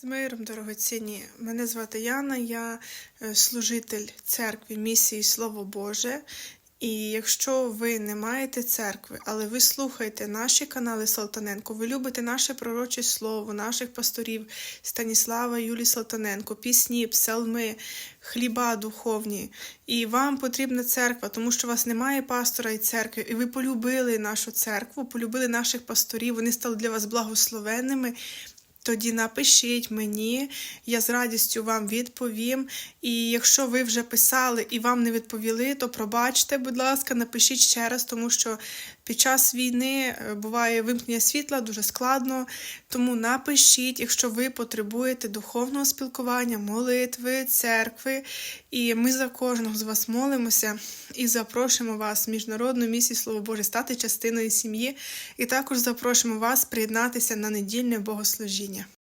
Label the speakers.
Speaker 1: З миром, дорогоцінні. Мене звати Яна, я е, служитель церкви місії Слово Боже. І якщо ви не маєте церкви, але ви слухаєте наші канали Салтаненко, ви любите наше пророче слово, наших пасторів Станіслава Юлії Салтаненко, пісні, псалми, хліба духовні, і вам потрібна церква, тому що у вас немає пастора і церкви, і ви полюбили нашу церкву, полюбили наших пасторів, вони стали для вас благословенними. Тоді напишіть мені, я з радістю вам відповім. І якщо ви вже писали і вам не відповіли, то пробачте, будь ласка, напишіть ще раз, тому що під час війни е, буває вимкнення світла дуже складно. Тому напишіть, якщо ви потребуєте духовного спілкування, молитви, церкви. І ми за кожного з вас молимося і запрошуємо вас в міжнародну місію Слово Боже стати частиною сім'ї. І також запрошуємо вас приєднатися на недільне богослужіння травня.